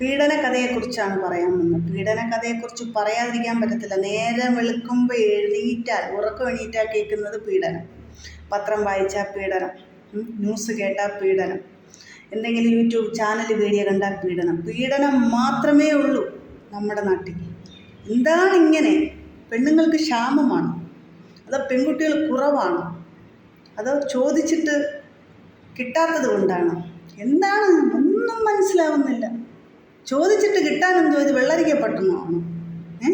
പീഡന കഥയെക്കുറിച്ചാണ് പറയാൻ വന്നത്. പീഡന കഥയെക്കുറിച്ച് പറയാതിരിക്കാൻ പറ്റത്തില്ല. നേരെ വെളുക്കുമ്പോൾ എഴുന്നേറ്റാൽ ഉറക്കം എണീറ്റാൽ കേൾക്കുന്നത് പീഡനം. പത്രം വായിച്ചാൽ പീഡനം. ന്യൂസ് കേട്ടാൽ പീഡനം. എന്തെങ്കിലും യൂട്യൂബ് ചാനൽ വീഡിയോ കണ്ടാൽ പീഡനം. പീഡനം മാത്രമേ ഉള്ളൂ നമ്മുടെ നാട്ടിൽ. എന്താണ് ഇങ്ങനെ പെണ്ണുങ്ങൾക്ക് ക്ഷാമമാണ്. അതോ പെൺകുട്ടികൾ കുറവാണ്? അതോ ചോദിച്ചിട്ട് കിട്ടാത്തത് കൊണ്ടാണ്? എന്താണ്? ഒന്നും മനസ്സിലാവുന്നില്ല ചോദിച്ചിട്ട് കിട്ടാനെന്തോ ഇത് വെള്ളരിക്ക പട്ടുന്നതാണോ ഏ?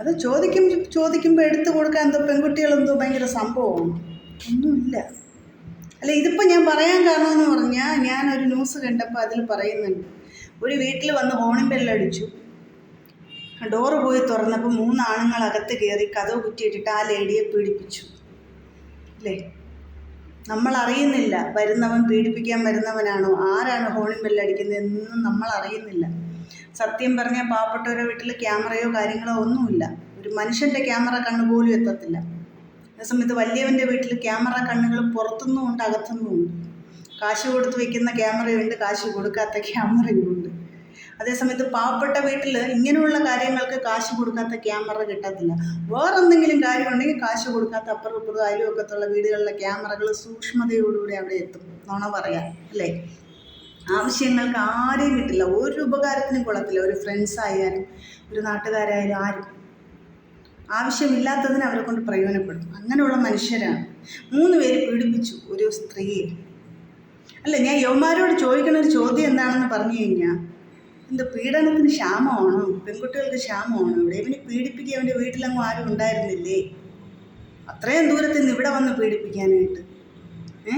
അത് ചോദിക്കും ചോദിക്കുമ്പോൾ എടുത്തു കൊടുക്കാൻ എന്തോ പെൺകുട്ടികളെന്തോ ഭയങ്കര സംഭവമാണ്. ഒന്നുമില്ല. അല്ല ഇതിപ്പോൾ ഞാൻ പറയാൻ കാരണമെന്ന് പറഞ്ഞാൽ ഞാനൊരു ന്യൂസ് കണ്ടപ്പോൾ അതിൽ പറയുന്നുണ്ട്. ഒരു വീട്ടിൽ വന്ന് ഹോണിംഗ് ബെല്ലടിച്ചു ഡോറ് പോയി തുറന്നപ്പോൾ മൂന്ന് ആണുങ്ങൾ അകത്ത് കയറി കഥവ് കുറ്റിയിട്ടിട്ട് ആ ലേഡിയെ പീഡിപ്പിച്ചു. അല്ലേ നമ്മൾ അറിയുന്നില്ല വരുന്നവൻ പീഡിപ്പിക്കാൻ വരുന്നവനാണോ? ആരാണ് ഹോണിൻ ബെല്ലടിക്കുന്നത് എന്നൊന്നും നമ്മൾ അറിയുന്നില്ല സത്യം പറഞ്ഞാൽ പാവപ്പെട്ടവരുടെ വീട്ടിൽ ക്യാമറയോ കാര്യങ്ങളോ ഒന്നുമില്ല. ഒരു മനുഷ്യന്റെ ക്യാമറ കണ്ണ് പോലും എത്തത്തില്ല. അതേസമയത്ത് വലിയവന്റെ വീട്ടിൽ ക്യാമറ കണ്ണുകൾ പുറത്തുനിന്നും ഉണ്ട് അകത്തുനിന്നും ഉണ്ട്. കാശ് കൊടുത്ത് വയ്ക്കുന്ന ക്യാമറയുണ്ട് കാശ് കൊടുക്കാത്ത ക്യാമറയും ഉണ്ട് അതേസമയത്ത് പാവപ്പെട്ട വീട്ടിൽ ഇങ്ങനെയുള്ള കാര്യങ്ങൾക്ക് കാശ് കൊടുക്കാത്ത ക്യാമറ കിട്ടത്തില്ല. വേറെ എന്തെങ്കിലും കാര്യമുണ്ടെങ്കിൽ കാശ് കൊടുക്കാത്ത അപ്പുറം ഇപ്പുറം അയലുവക്കത്തുള്ള വീടുകളിലെ ക്യാമറകൾ സൂക്ഷ്മതയോടുകൂടി അവിടെ എത്തും. നോണ പറയാം അല്ലേ? ആവശ്യങ്ങൾക്ക് ആരെയും കിട്ടില്ല. ഒരു ഉപകാരത്തിനും കൊള്ളത്തില്ല. ഒരു ഫ്രണ്ട്സ് ആയാലും ഒരു നാട്ടുകാരായാലും ആരും. ആവശ്യമില്ലാത്തതിന് അവരെ കൊണ്ട് പ്രയോജനപ്പെടും. അങ്ങനെയുള്ള മനുഷ്യരാണ്. മൂന്ന് പേര് പീഡിപ്പിച്ചു. ഒരു സ്ത്രീയെ അല്ല ഞാൻ യവന്മാരോട് ചോദിക്കുന്ന ഒരു ചോദ്യം എന്താണെന്ന് പറഞ്ഞു കഴിഞ്ഞാൽ എന്ത് പീഡനത്തിന് ക്ഷാമമാണോ? പെൺകുട്ടികൾക്ക് ക്ഷാമമാണോ? ഇവിടെ ഇവനെ പീഡിപ്പിക്കുക അവന്റെ വീട്ടിലങ്ങും ആരും ഉണ്ടായിരുന്നില്ലേ? അത്രയും ദൂരത്തിൽ നിന്ന് ഇവിടെ വന്ന് പീഡിപ്പിക്കാനായിട്ട്. ഏ?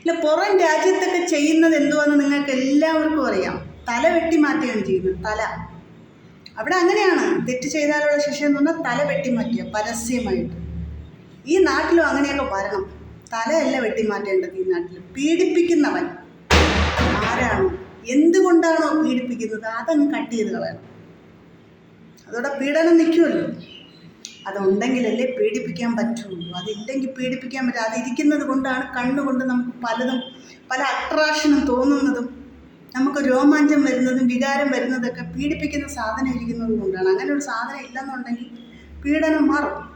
ഇല്ല പുറം രാജ്യത്തൊക്കെ ചെയ്യുന്നത് എന്തുവാന്ന് നിങ്ങൾക്ക് എല്ലാവർക്കും അറിയാം. തല വെട്ടി മാറ്റുകയാണ് ചെയ്യുന്നത് തല. അവിടെ അങ്ങനെയാണ്. തെറ്റ് ചെയ്താലുള്ള ശിക്ഷ എന്ന് പറഞ്ഞാൽ തല വെട്ടി മാറ്റുക പരസ്യമായിട്ട്. ഈ നാട്ടിലും അങ്ങനെയൊക്കെ വരണം. തലയല്ല വെട്ടി മാറ്റേണ്ടത് ഈ നാട്ടിൽ പീഡിപ്പിക്കുന്നവൻ ആരാണോ? എന്തുകൊണ്ടാണോ പീഡിപ്പിക്കുന്നത്? അതങ്ങ് കട്ട് ചെയ്ത് കളയണം. അതോടെ പീഡനം നിൽക്കുമല്ലോ. അതുണ്ടെങ്കിലല്ലേ പീഡിപ്പിക്കാൻ പറ്റുള്ളൂ അതില്ലെങ്കിൽ പീഡിപ്പിക്കാൻ പറ്റും അതിരിക്കുന്നത് കൊണ്ടാണ് കണ്ണുകൊണ്ട് നമുക്ക് പലതും പല അട്രാക്ഷനും തോന്നുന്നതും നമുക്ക് രോമാഞ്ചം വരുന്നതും വികാരം വരുന്നതൊക്കെ പീഡിപ്പിക്കുന്ന സാധനം ഇരിക്കുന്നത് കൊണ്ടാണ്. അങ്ങനെ ഒരു സാധനം ഇല്ലെന്നുണ്ടെങ്കിൽ പീഡനം മാറും.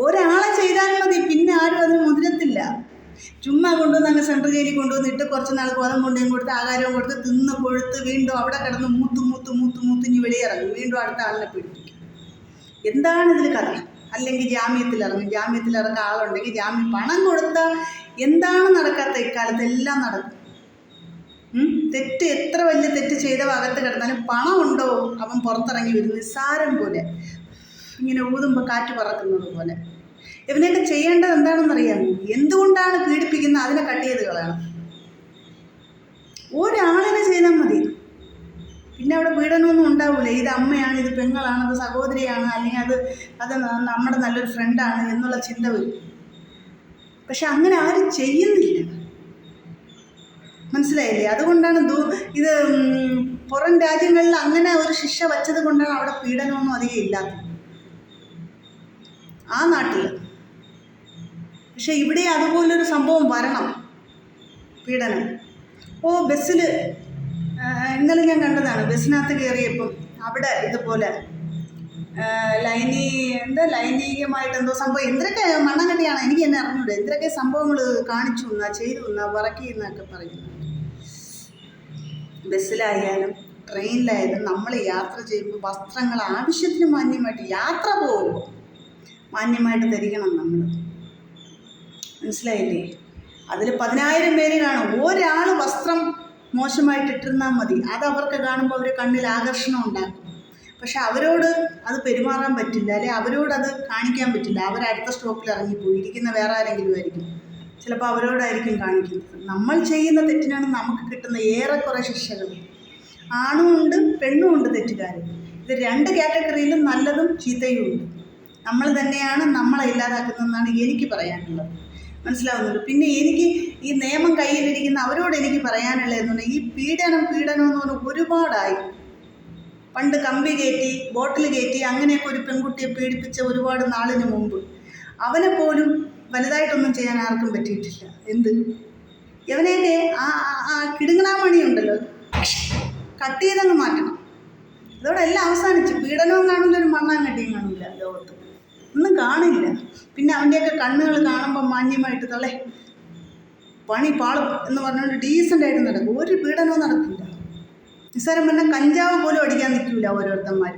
ഒരാളെ ചെയ്താൽ മതി പിന്നെ ആരും അതിന് മുതിരത്തില്ല. ചുമ്മാ കൊണ്ടുവന്ന് അങ്ങ് സെൻട്രൽ ജയിലിൽ കൊണ്ടുവന്നിട്ട് കുറച്ച് നാൾ ഗോതം കൊണ്ടും കൊടുത്ത് ആഹാരവും കൊടുത്ത് തിന്ന് കൊഴുത്ത് വീണ്ടും അവിടെ കിടന്ന് മൂത്ത് മൂത്ത് മൂത്ത് മൂത്തിഞ്ഞ് വെളിയിറങ്ങും. വീണ്ടും അടുത്ത ആളിനെ പീഡിപ്പിക്കും എന്താണ് ഇതിൽ കഥ? അല്ലെങ്കിൽ ജാമ്യത്തിൽ ഇറങ്ങും. ജാമ്യത്തിൽ ഇറങ്ങുന്ന ആളുണ്ടെങ്കിൽ ജാമ്യം പണം കൊടുത്താൽ എന്താണ് നടക്കാത്ത ഇക്കാലത്ത് എല്ലാം നടക്കും. തെറ്റ് എത്ര വലിയ തെറ്റ് ചെയ്ത ഭാഗത്ത് കിടന്നാലും ഉണ്ടോ? അവൻ പുറത്തിറങ്ങി വരും നിസ്സാരം പോലെ ഇങ്ങനെ ഊതുമ്പോൾ കാറ്റ് പറക്കുന്നത് പോലെ. ഇവനെയൊക്കെ ചെയ്യേണ്ടത് എന്താണെന്നറിയാമോ എന്തുകൊണ്ടാണ് പീഡിപ്പിക്കുന്നത് അതിനെ കട്ട് ചെയ്ത് കളയണം? ഒരാളിനെ ചെയ്താൽ മതി. പിന്നെ അവിടെ പീഡനമൊന്നും ഉണ്ടാവില്ല ഇത് അമ്മയാണ് ഇത് പെങ്ങളാണ് അത് സഹോദരിയാണ് അല്ലെങ്കിൽ അത് അത് നമ്മുടെ നല്ലൊരു ഫ്രണ്ടാണ് എന്നുള്ള ചിന്ത വരും. പക്ഷെ അങ്ങനെ ആരും ചെയ്യുന്നില്ല. മനസ്സിലായില്ലേ? അതുകൊണ്ടാണ് ദൂ ഇത് പുറം രാജ്യങ്ങളിൽ അങ്ങനെ ഒരു ശിക്ഷ വച്ചത് കൊണ്ടാണ് അവിടെ പീഡനമൊന്നും അധികം ഇല്ലാത്തത്. ആ നാട്ടിൽ പക്ഷെ ഇവിടെ അതുപോലൊരു സംഭവം വരണം. പീഡനം. ഓ ബസ്സിൽ ഇന്നലെ ഞാൻ കണ്ടതാണ്. ബസ്സിനകത്ത് കയറിയപ്പം അവിടെ ഇതുപോലെ ലൈനി എന്താ ലൈംഗികമായിട്ട് എന്തോ സംഭവം. എന്തൊക്കെ മണ്ണങ്കട്ടിയാണ് എനിക്ക് എന്നെ അറിഞ്ഞൂടെ. എന്തൊക്കെ സംഭവങ്ങൾ കാണിച്ചു എന്നാ ചെയ്തു എന്നാ വറക്കി എന്നൊക്കെ പറയുന്നു ബസ്സിലായാലും ട്രെയിനിലായാലും നമ്മൾ യാത്ര ചെയ്യുമ്പോൾ വസ്ത്രങ്ങൾ ആവശ്യത്തിന് മാന്യമായിട്ട് യാത്ര പോകുമ്പോൾ മാന്യമായിട്ട് ധരിക്കണം നമ്മൾ മനസ്സിലായില്ലേ? അതിൽ പതിനായിരം പേര് കാണും. ഒരാൾ വസ്ത്രം മോശമായിട്ട് ഇട്ടിരുന്നാൽ മതി. അത് അവർക്ക് കാണുമ്പോൾ അവർ കണ്ണിൽ ആകർഷണം ഉണ്ടാക്കും. പക്ഷെ അവരോട് അത് പെരുമാറാൻ പറ്റില്ല. അല്ലെ അവരോട് അത് കാണിക്കാൻ പറ്റില്ല. അവർ അടുത്ത സ്റ്റോപ്പിൽ ഇറങ്ങിപ്പോയി ഇരിക്കുന്ന വേറെ ആരെങ്കിലും ആയിരിക്കും. ചിലപ്പോൾ അവരോടായിരിക്കും കാണിക്കുന്നത്. നമ്മൾ ചെയ്യുന്ന തെറ്റിനാണ് നമുക്ക് കിട്ടുന്ന ഏറെക്കുറെ ശിക്ഷകൾ. ആണും ഉണ്ട് പെണ്ണും ഉണ്ട് തെറ്റുകാർ ഇത് രണ്ട് കാറ്റഗറിയിലും നല്ലതും ചീത്തയും ഉണ്ട്. നമ്മൾ തന്നെയാണ് നമ്മളെ ഇല്ലാതാക്കുന്നതെന്നാണ് എനിക്ക് പറയാനുള്ളത്. മനസ്സിലാവുന്നുണ്ട്. പിന്നെ എനിക്ക് ഈ നിയമം കയ്യിലിരിക്കുന്ന അവരോട് എനിക്ക് പറയാനുള്ളതെന്ന് പറഞ്ഞാൽ ഈ പീഡനം പീഡനം എന്ന് പറഞ്ഞാൽ ഒരുപാടായി. പണ്ട് കമ്പി കയറ്റി ബോട്ടിൽ കയറ്റി അങ്ങനെയൊക്കെ ഒരു പെൺകുട്ടിയെ പീഡിപ്പിച്ച ഒരുപാട് നാളിന് മുമ്പ്. അവനെ പോലും വലുതായിട്ടൊന്നും ചെയ്യാൻ ആർക്കും പറ്റിയിട്ടില്ല. എന്ത്? ഇവനെയൊക്കെ ആ ആ- കിടുങ്ങണാമണി ഉണ്ടല്ലോ. കട്ട് ചെയ്തങ്ങ് മാറ്റണം. അതോടെ എല്ലാം അവസാനിച്ച്. പീഡനവും കാണുന്ന ഒരു മണ്ണാൻ കട്ടിയും കാണില്ല ലോകത്ത്. ഒന്നും കാണില്ല. പിന്നെ അവന്റെയൊക്കെ കണ്ണുകൾ കാണുമ്പോൾ മാന്യമായിട്ട് തള്ളേ. പണി പാളും എന്ന് പറഞ്ഞുകൊണ്ട് ഡീസന്റ് ആയിട്ട് നടക്കും. ഒരു പീഡനവും നടക്കില്ല. നിസ്സാരം പറഞ്ഞാൽ കഞ്ചാവ് പോലും അടിക്കാൻ നിൽക്കില്ല ഓരോരുത്തന്മാർ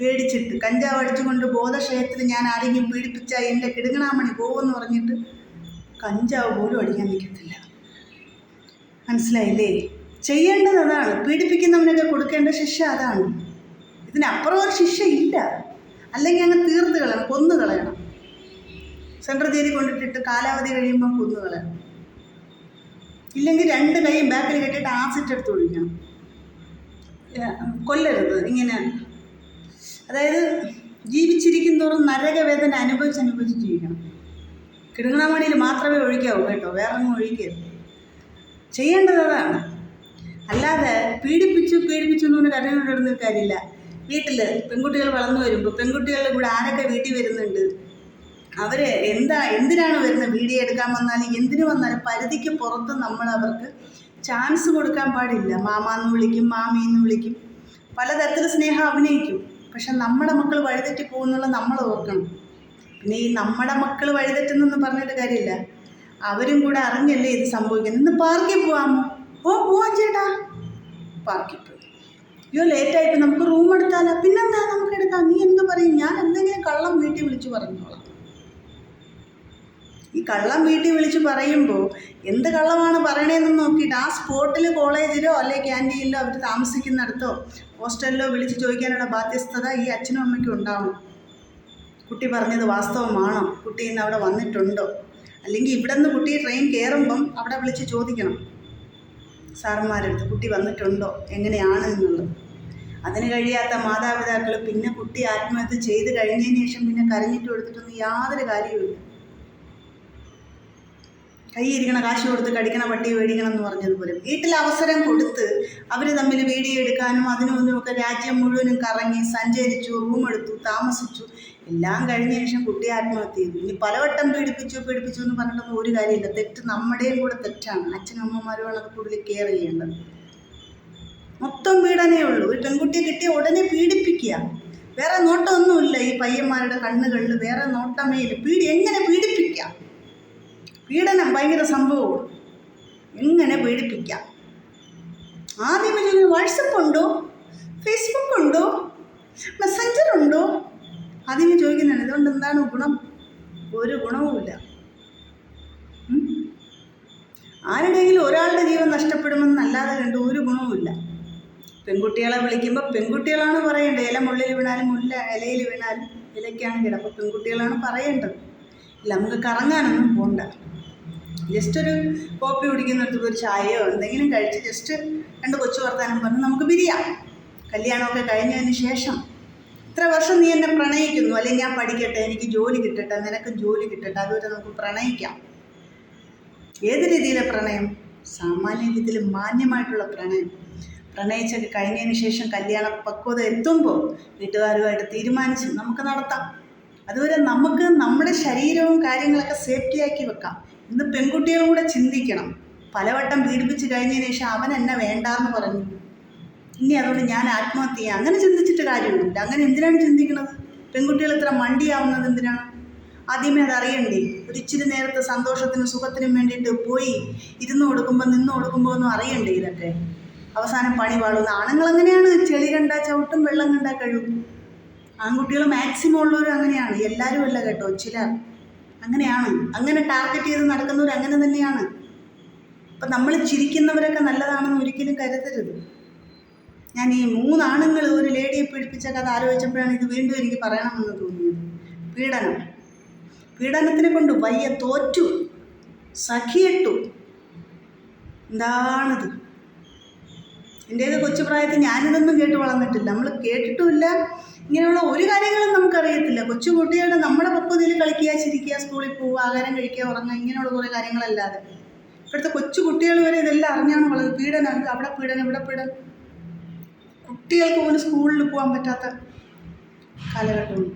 പേടിച്ചിട്ട് കഞ്ചാവ് അടിച്ചുകൊണ്ട് ബോധക്ഷയത്തിൽ ഞാൻ ആരെങ്കിലും പീഡിപ്പിച്ചാൽ എന്റെ കിടുങ്ങണാമണി പോകുമെന്ന് പറഞ്ഞിട്ട് കഞ്ചാവ് പോലും അടിക്കാൻ നിൽക്കത്തില്ല. മനസ്സിലായില്ലേ? ചെയ്യേണ്ടത് അതാണ്. പീഡിപ്പിക്കുന്നവനൊക്കെ കൊടുക്കേണ്ട ശിക്ഷ അതാണ്. ഇതിനപ്പുറം ഒരു ശിക്ഷ ഇല്ല അല്ലെങ്കിൽ അങ്ങ് തീർത്ത് കളയണം കൊന്നു കളയണം. സെൻട്രൽ ജയിലിൽ കൊണ്ടിട്ടിട്ട് കാലാവധി കഴിയുമ്പം കൊന്നു കളയണം. ഇല്ലെങ്കിൽ രണ്ട് കൈയും ബാക്കിൽ കെട്ടിയിട്ട് ആസിറ്റ് എടുത്ത് ഒഴിക്കണം. കൊല്ലരുത് ഇങ്ങനെ. അതായത് ജീവിച്ചിരിക്കും തോറും നരകവേദന അനുഭവിച്ച് അനുഭവിച്ച് ജീവിക്കണം. കിടുങ്ങണമണിയിൽ മാത്രമേ ഒഴിക്കാവൂ കേട്ടോ വേറെ ഒന്നും ഒഴിക്കരുത്. ചെയ്യേണ്ടത് അതാണ്. അല്ലാതെ പീഡിപ്പിച്ചു പീഡിപ്പിച്ചു എന്ന് പറഞ്ഞ് കരഞ്ഞുകൊണ്ടിരുന്ന കാര്യമില്ല. വീട്ടിൽ പെൺകുട്ടികൾ വളർന്നു വരുമ്പോൾ പെൺകുട്ടികളുടെ കൂടെ ആരൊക്കെ വീട്ടിൽ വരുന്നുണ്ട്? അവർ എന്താ എന്തിനാണ് വരുന്നത്? വീഡിയോ എടുക്കാൻ വന്നാലും എന്തിനു വന്നാലും പരിധിക്ക് പുറത്ത് നമ്മൾ അവർക്ക് ചാൻസ് കൊടുക്കാൻ പാടില്ല. മാമാന്ന് വിളിക്കും മാമിന്ന് വിളിക്കും. പലതരത്തിൽ സ്നേഹം അഭിനയിക്കും. പക്ഷെ നമ്മുടെ മക്കൾ വഴിതെറ്റി പോകുന്നുള്ള നമ്മൾ ഓർക്കണം. പിന്നെ ഈ നമ്മുടെ മക്കൾ വഴിതെറ്റുന്നെന്ന് പറഞ്ഞിട്ട് കാര്യമില്ല. അവരും കൂടെ അറിഞ്ഞല്ലേ ഇത് സംഭവിക്കുന്നത്. ഇന്ന് പാർക്കിൽ പോവാമോ? ഓ പോവാം ചേട്ടാ. പാർക്കിൽ പോയി. അയ്യോ ലേറ്റായിട്ട് നമുക്ക് റൂം എടുത്താലോ. പിന്നെന്താ നമുക്ക് എടുക്കാം? നീ എന്ത് പറയും? ഞാൻ എന്തെങ്കിലും കള്ളം വീട്ടിൽ വിളിച്ച് പറഞ്ഞോളാം ഈ കള്ളം വീട്ടിൽ വിളിച്ച് പറയുമ്പോൾ എന്ത് കള്ളമാണ് പറയണതെന്ന് നോക്കിയിട്ട് ആ സ്പോട്ടിൽ കോളേജിലോ അല്ലെ ക്യാന്റീനിലോ അവർ താമസിക്കുന്നിടത്തോ ഹോസ്റ്റലിലോ വിളിച്ച് ചോദിക്കാനുള്ള ബാധ്യസ്ഥത ഈ അച്ഛനും അമ്മയ്ക്കും ഉണ്ടാവണം. കുട്ടി പറഞ്ഞത് വാസ്തവമാണോ? കുട്ടി ഇന്ന് അവിടെ വന്നിട്ടുണ്ടോ? അല്ലെങ്കിൽ ഇവിടെ നിന്ന് കുട്ടി ട്രെയിൻ കയറുമ്പം അവിടെ വിളിച്ച് ചോദിക്കണം. സാറന്മാരെടുത്ത് കുട്ടി വന്നിട്ടുണ്ടോ? എങ്ങനെയാണ് എന്നുള്ളത്. അതിന് കഴിയാത്ത മാതാപിതാക്കൾ പിന്നെ കുട്ടി ആത്മഹത്യ ചെയ്ത് കഴിഞ്ഞതിന് ശേഷം പിന്നെ കരഞ്ഞിട്ട് കൊടുത്തിട്ടൊന്നും യാതൊരു കാര്യവുമില്ല. കൈയിരിക്കണ കാശ് കൊടുത്ത് കടിക്കണ പട്ടി മേടിക്കണം എന്ന് പറഞ്ഞതുപോലെ. വീട്ടിൽ അവസരം കൊടുത്ത് അവർ തമ്മിൽ വീഡിയോ എടുക്കാനും അതിനും ഒക്കെ രാജ്യം മുഴുവനും കറങ്ങി സഞ്ചരിച്ചു റൂം എടുത്തു താമസിച്ചു. എല്ലാം കഴിഞ്ഞ ശേഷം കുട്ടി ആത്മഹത്യ ചെയ്തു. ഇനി പലവട്ടം പീഡിപ്പിച്ചു പീഡിപ്പിച്ചു എന്ന് പറഞ്ഞിട്ടൊന്നും ഒരു കാര്യമില്ല. തെറ്റ് നമ്മുടെയും കൂടെ തെറ്റാണ്. അച്ഛനും അമ്മമാരുമാണ് അത് കൂടുതൽ കെയർ ചെയ്യേണ്ടത്. മൊത്തം പീഡനേ ഉള്ളൂ. ഒരു പെൺകുട്ടിയെ കിട്ടിയ ഉടനെ പീഡിപ്പിക്കുക. വേറെ നോട്ടമൊന്നുമില്ല ഈ പയ്യന്മാരുടെ കണ്ണുകളിൽ വേറെ നോട്ടമേ ഇല്ല. പീഡി എങ്ങനെ പീഡിപ്പിക്കാം പീഡനം ഭയങ്കര സംഭവമാണ്. എങ്ങനെ പീഡിപ്പിക്കാം ആദ്യം വാട്സപ്പ് ഉണ്ടോ? ഫേസ്ബുക്ക് ഉണ്ടോ? മെസ്സഞ്ചർ ഉണ്ടോ? ആദ്യമേ ചോദിക്കുന്നതാണ് ഇതുകൊണ്ട് എന്താണ് ഗുണം? ഒരു ഗുണവുമില്ല? ആരുടെയെങ്കിലും ഒരാളുടെ ജീവൻ നഷ്ടപ്പെടുമെന്നല്ലാതെ കണ്ട് ഒരു ഗുണവുമില്ല പെൺകുട്ടികളെ വിളിക്കുമ്പോൾ പെൺകുട്ടികളാണ് പറയേണ്ടത് ഇല മുള്ളിൽ വീണാലും മുല്ല ഇലയിൽ വീണാലും ഇലയ്ക്കാണ് കിടപ്പം. പെൺകുട്ടികളാണ് പറയേണ്ടത്. ഇല്ല നമുക്ക് കറങ്ങാനൊന്നും പോണ്ട. ജസ്റ്റ് ഒരു കോപ്പി കുടിക്കുന്നിടത്ത് ഒരു ചായയോ എന്തെങ്കിലും കഴിച്ച് ജസ്റ്റ് രണ്ട് കൊച്ചു വർത്താനം പറഞ്ഞ് നമുക്ക് പിരിയാം. കല്യാണമൊക്കെ കഴിഞ്ഞതിന് ശേഷം ഇത്ര വർഷം നീ എന്നെ പ്രണയിക്കുന്നു. അല്ലെങ്കിൽ ഞാൻ പഠിക്കട്ടെ എനിക്ക് ജോലി കിട്ടട്ടെ നിനക്കും ജോലി കിട്ടട്ടെ അതുവരെ നമുക്ക് പ്രണയിക്കാം. ഏത് രീതിയിലെ പ്രണയം? സാമാന്യ രീതിയിൽ മാന്യമായിട്ടുള്ള പ്രണയം. പ്രണയിച്ചൊക്കെ കഴിഞ്ഞതിന് ശേഷം കല്യാണ പക്വത എത്തുമ്പോൾ വീട്ടുകാരുമായിട്ട് തീരുമാനിച്ച് നമുക്ക് നടത്താം. അതുവരെ നമുക്ക് നമ്മുടെ ശരീരവും കാര്യങ്ങളൊക്കെ സേഫ്റ്റിയാക്കി വെക്കാം. ഇന്ന് പെൺകുട്ടികളും കൂടെ ചിന്തിക്കണം. പലവട്ടം പീഡിപ്പിച്ച് കഴിഞ്ഞതിന് ശേഷം അവൻ എന്നെ വേണ്ടാന്ന് പറഞ്ഞു. ഇനി അതുകൊണ്ട് ഞാൻ ആത്മഹത്യ അങ്ങനെ ചിന്തിച്ചിട്ട് കാര്യമൊന്നുമില്ല. അങ്ങനെ എന്തിനാണ് ചിന്തിക്കുന്നത് പെൺകുട്ടികൾ ഇത്ര മണ്ടിയാവുന്നത് എന്തിനാണ്? ആദ്യമേ അത് അറിയണ്ടേ? ഒരു ഇച്ചിരി നേരത്തെ സന്തോഷത്തിനും സുഖത്തിനും വേണ്ടിയിട്ട് പോയി ഇരുന്ന് കൊടുക്കുമ്പോൾ നിന്ന് കൊടുക്കുമ്പോൾ ഒന്നും അറിയണ്ടേ ഇതൊക്കെ? അവസാനം പണി പാടുന്ന ആണുങ്ങൾ അങ്ങനെയാണ് ചെളി കണ്ട ചവിട്ടും വെള്ളം കണ്ട കഴുകും. ആൺകുട്ടികൾ മാക്സിമം ഉള്ളവരും അങ്ങനെയാണ്. എല്ലാവരും അല്ല കേട്ടോ ചിലർ. അങ്ങനെയാണ്. അങ്ങനെ ടാർഗറ്റ് ചെയ്ത് നടക്കുന്നവർ അങ്ങനെ തന്നെയാണ്. അപ്പം നമ്മൾ ചിരിക്കുന്നവരൊക്കെ നല്ലതാണെന്ന് ഒരിക്കലും കരുതരുത്. ഞാൻ ഈ മൂന്നാണുങ്ങൾ ഒരു ലേഡിയെ പീഡിപ്പിച്ച കഥ ആലോചിച്ചപ്പോഴാണ് ഇത് വീണ്ടും എനിക്ക് പറയണമെന്ന് തോന്നിയത്. പീഡനം. പീഡനത്തിനെ കൊണ്ട് വയ്യ തോറ്റു. സഖിയിട്ടു. എന്താണിത്? എന്റേത് കൊച്ചുപ്രായത്തിൽ ഞാനിതൊന്നും കേട്ട് വളർന്നിട്ടില്ല. നമ്മൾ കേട്ടിട്ടുമില്ല. ഇങ്ങനെയുള്ള ഒരു കാര്യങ്ങളും നമുക്കറിയത്തില്ല. കൊച്ചു കുട്ടികളുടെ നമ്മുടെ പക്വതയിൽ കളിക്കുക ചിരിക്കുക സ്കൂളിൽ പോവുക ആഹാരം കഴിക്കുക ഉറങ്ങുക ഇങ്ങനെയുള്ള കുറേ കാര്യങ്ങളല്ലാതെ. ഇപ്പോഴത്തെ കൊച്ചു കുട്ടികൾ വരെ ഇതെല്ലാം അറിഞ്ഞാണ് വളരെ പീഡനം. അവിടെ പീഡനം ഇവിടെ പീഡനം. കുട്ടികൾക്ക് പോലും സ്കൂളിൽ പോകാൻ പറ്റാത്ത കാലഘട്ടമാണ്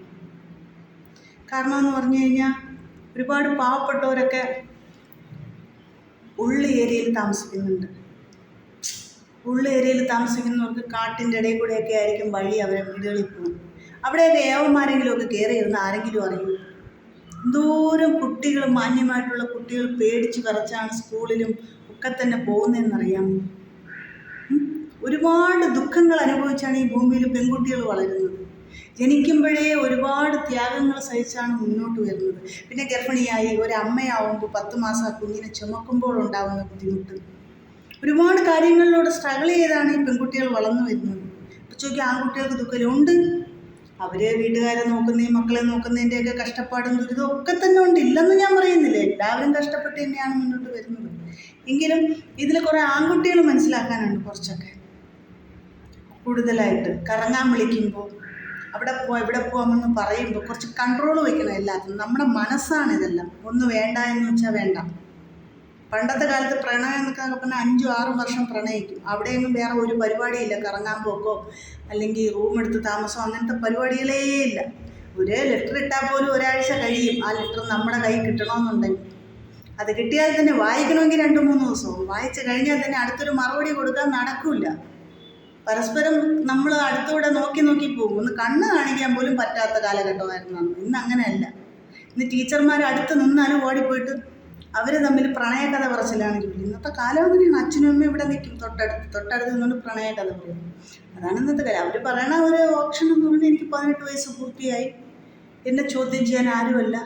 കാരണം എന്ന് പറഞ്ഞു കഴിഞ്ഞാൽ ഒരുപാട് പാവപ്പെട്ടവരൊക്കെ ഉള്ള ഏരിയയിൽ താമസിക്കുന്നുണ്ട്. ഉള്ള ഏരിയയിൽ താമസിക്കുന്നവർക്ക് കാട്ടിന്റെ ഇടയിൽ കൂടെയൊക്കെ ആയിരിക്കും വഴി അവരെ വീടുകളിൽ പോകും അവിടെയൊക്കെ ഏവന്മാരെങ്കിലും ഒക്കെ കയറി ഇരുന്ന് ആരെങ്കിലും അറിയും? എന്തോരം കുട്ടികൾ മാന്യമായിട്ടുള്ള കുട്ടികൾ പേടിച്ച് കറച്ചാണ് സ്കൂളിലും ഒക്കെ തന്നെ പോകുന്നതെന്നറിയാമോ? ഒരുപാട് ദുഃഖങ്ങൾ അനുഭവിച്ചാണ് ഈ ഭൂമിയിൽ പെൺകുട്ടികൾ വളരുന്നത്. ജനിക്കുമ്പോഴേ ഒരുപാട് ത്യാഗങ്ങൾ സഹിച്ചാണ് മുന്നോട്ട് വരുന്നത്. പിന്നെ ഗർഭിണിയായി ഒരു പത്ത് മാസം ആ കുഞ്ഞിനെ ചുമക്കുമ്പോൾ ഉണ്ടാവുന്ന ബുദ്ധിമുട്ട്. ഒരുപാട് കാര്യങ്ങളിലൂടെ സ്ട്രഗിൾ ചെയ്താണ് ഈ പെൺകുട്ടികൾ വളർന്നു വരുന്നത്. ചോദിക്കും ആൺകുട്ടികൾക്ക് ദുഃഖമുണ്ട് അവർ വീട്ടുകാരെ നോക്കുന്നതും മക്കളെ നോക്കുന്നതിന്റെയൊക്കെ കഷ്ടപ്പാടും ദുരിതവും ഒക്കെ തന്നെ ഉണ്ട്. ഇല്ലെന്ന് ഞാൻ പറയുന്നില്ല. എല്ലാവരും കഷ്ടപ്പെട്ട് തന്നെയാണ് മുന്നോട്ട് വരുന്നത്. എങ്കിലും ഇതിൽ കുറേ ആൺകുട്ടികൾ മനസ്സിലാക്കാനുണ്ട് കുറച്ചൊക്കെ. കൂടുതലായിട്ട്. കറങ്ങാൻ വിളിക്കുമ്പോൾ അവിടെ പോ ഇവിടെ പോവാമെന്ന് പറയുമ്പോൾ കുറച്ച് കൺട്രോൾ വയ്ക്കണം എല്ലാത്തിനും. നമ്മുടെ മനസ്സാണ് ഇതെല്ലാം. ഒന്ന് വേണ്ട എന്ന് വെച്ചാൽ വേണ്ട. പണ്ടത്തെ കാലത്ത് പ്രണയം എന്നൊക്കെ പറഞ്ഞാൽ അഞ്ചും ആറും വർഷം പ്രണയിക്കും. അവിടെയൊന്നും വേറെ ഒരു പരിപാടിയില്ല. കറങ്ങാൻ പോക്കോ അല്ലെങ്കിൽ റൂം എടുത്ത് താമസമോ അങ്ങനത്തെ പരിപാടികളേ ഇല്ല. ഒരേ ലെറ്റർ ഇട്ടാൽ പോലും ഒരാഴ്ച കഴിയും. ആ ലെറ്റർ നമ്മുടെ കൈ കിട്ടണമെന്നുണ്ടെങ്കിൽ. അത് കിട്ടിയാൽ തന്നെ വായിക്കണമെങ്കിൽ രണ്ട് മൂന്ന് ദിവസവും വായിച്ചു കഴിഞ്ഞാൽ തന്നെ അടുത്തൊരു മറുപടി കൊടുക്കാൻ നടക്കില്ല പരസ്പരം നമ്മൾ അടുത്തൂടെ നോക്കി നോക്കി പോകും. ഒന്ന് കണ്ണ് കാണിക്കാൻ പോലും പറ്റാത്ത കാലഘട്ടമായിരുന്നു അന്ന്. ഇന്ന് അങ്ങനെയല്ല. ഇന്ന് ടീച്ചർമാർ അടുത്ത് നിന്നാലും ഓടിപ്പോയിട്ട് അവർ തമ്മിൽ പ്രണയകഥ പറച്ചിലാണ് ജോലി ഇന്നത്തെ കാലം അങ്ങനെയാണ്. അച്ഛനും അമ്മയും ഇവിടെ നിൽക്കും. തൊട്ടടുത്ത് തൊട്ടടുത്ത് നിന്നുകൊണ്ട് പ്രണയകഥ പറയും. അതാണ് ഇന്നത്തെ കാലം. അവർ പറയണ ഒരു ഓപ്ഷൻ എന്ന് പറഞ്ഞാൽ എനിക്ക് പതിനെട്ട് വയസ്സ് പൂർത്തിയായി. എന്നെ ചോദ്യം ചെയ്യാൻ ആരുമല്ല.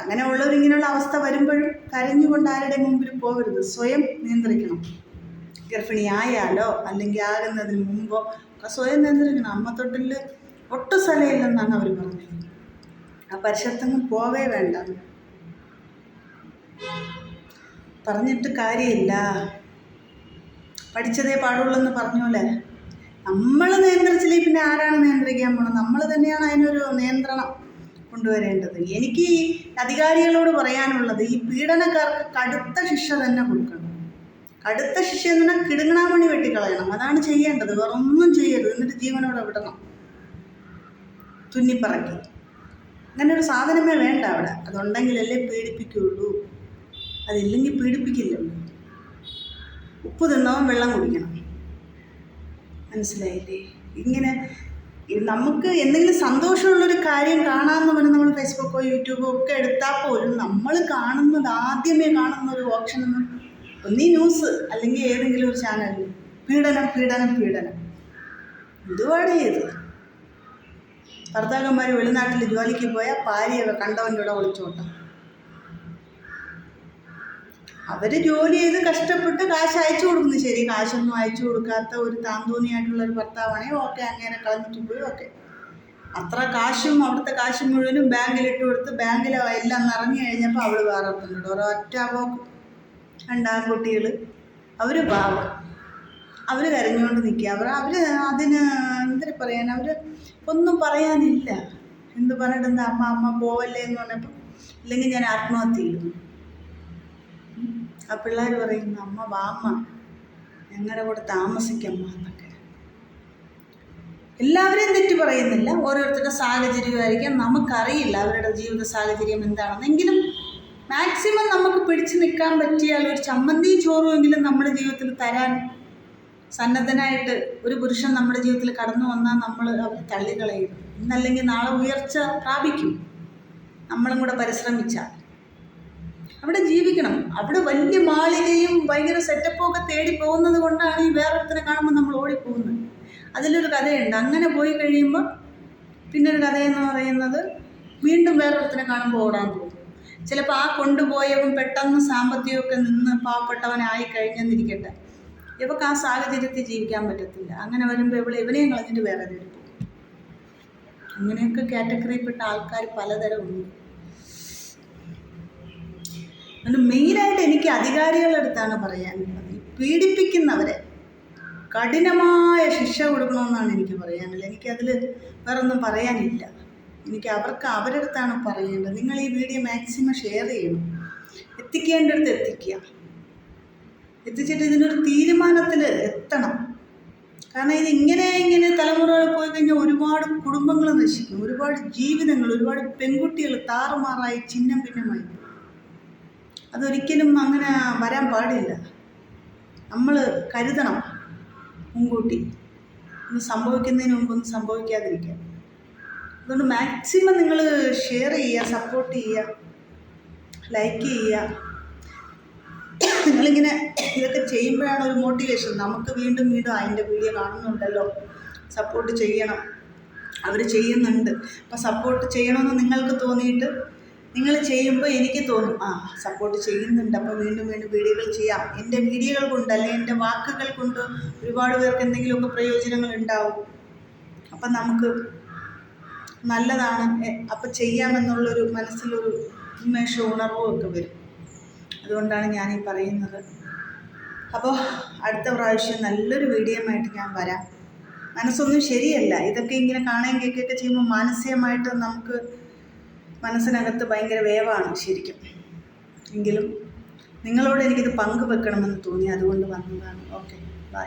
അങ്ങനെ ഉള്ളവർ ഇങ്ങനെയുള്ള അവസ്ഥ വരുമ്പോഴും കരഞ്ഞുകൊണ്ട് ആരുടെ മുമ്പിൽ പോകരുത്. സ്വയം നിയന്ത്രിക്കണം. ഗർഭിണിയായാലോ അല്ലെങ്കിൽ ആകുന്നതിന് മുമ്പോ ഒക്കെ സ്വയം നിയന്ത്രിക്കണം. അമ്മ തൊട്ടിൽ ഒട്ടും സ്ഥലമില്ലെന്നാണ് അവർ പറഞ്ഞത്. ആ പരിസരത്തൊന്നും പോവേ വേണ്ട. പറഞ്ഞിട്ട് കാര്യമില്ല. പഠിച്ചതേ പാടുള്ളൂ എന്ന് പറഞ്ഞോലെ നമ്മൾ നിയന്ത്രിച്ചില്ലെങ്കിൽ പിന്നെ ആരാണ് നിയന്ത്രിക്കാൻ പോണത്? നമ്മൾ തന്നെയാണ് അതിനൊരു നിയന്ത്രണം കൊണ്ടുവരേണ്ടത്. എനിക്ക് അധികാരികളോട് പറയാനുള്ളത് ഈ പീഡനക്കാർക്ക് കടുത്ത ശിക്ഷ തന്നെ കൊടുക്കണം. കടുത്ത ശിഷ്യ എന്ന് പറഞ്ഞാൽ കിടുങ്ങണാമണി വെട്ടിക്കളയണം. അതാണ് ചെയ്യേണ്ടത്. വേറെ ഒന്നും ചെയ്യരുത്. എന്നിട്ട് ജീവനോടെ വിടണം. തുന്നിപ്പറക്കി. അങ്ങനെ ഒരു സാധനമേ വേണ്ട അവിടെ. അതുണ്ടെങ്കിലല്ലേ പീഡിപ്പിക്കുള്ളൂ. അതില്ലെങ്കിൽ പീഡിപ്പിക്കില്ലല്ലോ ഉപ്പ് തിന്നവൻ വെള്ളം കുടിക്കണം. മനസ്സിലായില്ലേ? ഇങ്ങനെ നമുക്ക് എന്തെങ്കിലും സന്തോഷമുള്ളൊരു കാര്യം കാണാമെന്ന് പറഞ്ഞ് നമ്മൾ ഫേസ്ബുക്കോ യൂട്യൂബോ ഒക്കെ എടുത്താൽ പോലും നമ്മൾ കാണുന്നത് ആദ്യമേ കാണുന്ന ഒരു ഓപ്ഷൻ എന്ന് ഒന്നീ ന്യൂസ് അല്ലെങ്കിൽ ഏതെങ്കിലും ഒരു ചാനലിൽ പീഡനം പീഡനം പീഡനം. എന്തുവാടേ ചെയ്ത് ഭർത്താക്കന്മാർ വെളിനാട്ടിൽ ജോലിക്ക് പോയ ഭാര്യ കണ്ടവന്റെ കൂടെ ഒളിച്ചോട്ടം. അവർ ജോലി ചെയ്ത് കഷ്ടപ്പെട്ട് കാശ് അയച്ചു കൊടുക്കുന്നു. ശരി കാശൊന്നും അയച്ചു കൊടുക്കാത്ത ഒരു താന്തോന്നിയായിട്ടുള്ള ഒരു ഭർത്താവാണെങ്കിൽ ഓക്കെ അങ്ങനെ കളഞ്ഞിട്ട് പോയി ഓക്കെ അത്ര കാശും അവിടുത്തെ കാശ് മുഴുവനും ബാങ്കിലിട്ട് കൊടുത്ത് ബാങ്കിൽ എല്ലാം നിറഞ്ഞു കഴിഞ്ഞപ്പോൾ അവൾ വേറെ ഒറ്റ പോക്ക് രണ്ടാൺകുട്ടികൾ അവർ പാവം. അവർ കരഞ്ഞുകൊണ്ട് നിൽക്കുക അവർ അവർ അതിന് എന്തിനു പറയാൻ അവർ ഒന്നും പറയാനില്ല. എന്ത് പറഞ്ഞിട്ട് എന്താ അമ്മ അമ്മ പോവല്ലേ എന്ന് പറഞ്ഞപ്പോൾ ഇല്ലെങ്കിൽ ഞാൻ ആത്മഹത്യ ചെയ്യും. ആ പിള്ളേർ പറയുന്നു അമ്മ വാമ്മ ഞങ്ങളുടെ കൂടെ താമസിക്കമ്മ എന്നൊക്കെ എല്ലാവരെയും തെറ്റ് പറയുന്നില്ല. ഓരോരുത്തരുടെ സാഹചര്യമായിരിക്കാം. നമുക്കറിയില്ല അവരുടെ ജീവിത സാഹചര്യം എന്താണെന്ന് എങ്കിലും മാക്സിമം നമുക്ക് പിടിച്ചു നിൽക്കാൻ പറ്റിയാൽ ഒരു ചമ്മന്തി ചോറുമെങ്കിലും നമ്മുടെ ജീവിതത്തിൽ തരാൻ സന്നദ്ധനായിട്ട് ഒരു പുരുഷൻ നമ്മുടെ ജീവിതത്തിൽ കടന്നു വന്നാൽ നമ്മൾ അവർ തള്ളികളയും ഇന്നല്ലെങ്കിൽ നാളെ ഉയർച്ച പ്രാപിക്കും. നമ്മളും കൂടെ പരിശ്രമിച്ചാൽ. അവിടെ ജീവിക്കണം. അവിടെ വലിയ മാളികയും ഭയങ്കര സെറ്റപ്പും ഒക്കെ തേടി പോകുന്നത് കൊണ്ടാണ് ഈ വേറൊരുത്തിനെ കാണുമ്പോൾ നമ്മൾ ഓടിപ്പോകുന്നത്. അതിലൊരു കഥയുണ്ട്. അങ്ങനെ പോയി കഴിയുമ്പോൾ പിന്നൊരു കഥയെന്ന് പറയുന്നത് വീണ്ടും വേറൊരുത്തിനെ കാണുമ്പോൾ ഓടാൻ പോകും ചിലപ്പോൾ ആ കൊണ്ടുപോയവൻ പെട്ടെന്ന് സാമ്പത്തികമൊക്കെ നിന്ന് പാവപ്പെട്ടവനായി കഴിഞ്ഞെന്നിരിക്കട്ടെ ഇവക്ക് ആ സാഹചര്യത്തിൽ ജീവിക്കാൻ പറ്റത്തില്ല. അങ്ങനെ വരുമ്പോൾ ഇവിടെ ഇവനെയും കളഞ്ഞിട്ട് വേറെ തരും അങ്ങനെയൊക്കെ കാറ്റഗറിയിൽപ്പെട്ട ആൾക്കാർ പലതരം ഉണ്ട്. അതുകൊണ്ട് മെയിനായിട്ട് എനിക്ക് അധികാരികളുടെ അടുത്താണ് പറയാനുള്ളത്. പീഡിപ്പിക്കുന്നവരെ കഠിനമായ ശിക്ഷ കൊടുക്കണമെന്നാണ് എനിക്ക് പറയാനുള്ളത്. എനിക്കതിൽ വേറൊന്നും പറയാനില്ല. എനിക്ക് അവർക്ക് അവരുടെ അടുത്താണ് പറയേണ്ടത്. നിങ്ങൾ ഈ വീഡിയോ മാക്സിമം ഷെയർ ചെയ്യണം. എത്തിക്കേണ്ടടുത്ത് എത്തിക്കുക. എത്തിച്ചിട്ട് ഇതിനൊരു തീരുമാനത്തിൽ എത്തണം. കാരണം ഇത് ഇങ്ങനെ ഇങ്ങനെ തലമുറകൾ പോയി കഴിഞ്ഞാൽ ഒരുപാട് കുടുംബങ്ങൾ നശിക്കും. ഒരുപാട് ജീവിതങ്ങൾ ഒരുപാട് പെൺകുട്ടികൾ താറുമാറായി ചിഹ്നം ഭിന്നമായി. അതൊരിക്കലും അങ്ങനെ വരാൻ പാടില്ല. നമ്മൾ കരുതണം മുൻകൂട്ടി. ഒന്ന് സംഭവിക്കുന്നതിന് മുമ്പ് സംഭവിക്കാതിരിക്കാം അതുകൊണ്ട് മാക്സിമം നിങ്ങൾ ഷെയർ ചെയ്യുക സപ്പോർട്ട് ചെയ്യുക ലൈക്ക് ചെയ്യുക. നിങ്ങളിങ്ങനെ ഇതൊക്കെ ചെയ്യുമ്പോഴാണ് ഒരു മോട്ടിവേഷൻ നമുക്ക് വീണ്ടും വീണ്ടും അതിന്റെ വീഡിയോ കാണുന്നുണ്ടല്ലോ. സപ്പോർട്ട് ചെയ്യണം. അവർ ചെയ്യുന്നുണ്ട്. അപ്പം സപ്പോർട്ട് ചെയ്യണമെന്ന് നിങ്ങൾക്ക് തോന്നിയിട്ട് നിങ്ങൾ ചെയ്യുമ്പോൾ എനിക്ക് തോന്നും ആ സപ്പോർട്ട് ചെയ്യുന്നുണ്ട്. അപ്പോൾ വീണ്ടും വീണ്ടും വീഡിയോകൾ ചെയ്യാം. എന്റെ വീഡിയോകൾ കൊണ്ട് അല്ലെങ്കിൽ എന്റെ വാക്കുകൾ കൊണ്ട് ഒരുപാട് പേർക്ക് എന്തെങ്കിലുമൊക്കെ പ്രയോജനങ്ങൾ ഉണ്ടാവും. അപ്പം നമുക്ക് നല്ലതാണ്. അപ്പം ചെയ്യാമെന്നുള്ളൊരു മനസ്സിലൊരു ഉന്മേഷവും ഉണർവും ഒക്കെ വരും. അതുകൊണ്ടാണ് ഈ പറയുന്നത്. അപ്പോൾ അടുത്ത പ്രാവശ്യം നല്ലൊരു വീഡിയോയുമായിട്ട് ഞാൻ വരാം. മനസ്സൊന്നും ശരിയല്ല. ഇതൊക്കെ ഇങ്ങനെ കാണുകയും കേൾക്കുകയൊക്കെ ചെയ്യുമ്പോൾ മാനസികമായിട്ട് നമുക്ക് മനസ്സിനകത്ത് ഭയങ്കര വേവാണ് ശരിക്കും. എങ്കിലും നിങ്ങളോട് എനിക്കിത് പങ്കുവെക്കണമെന്ന് തോന്നി. അതുകൊണ്ട് വന്നതാണ്. ഓക്കെ. ബൈ.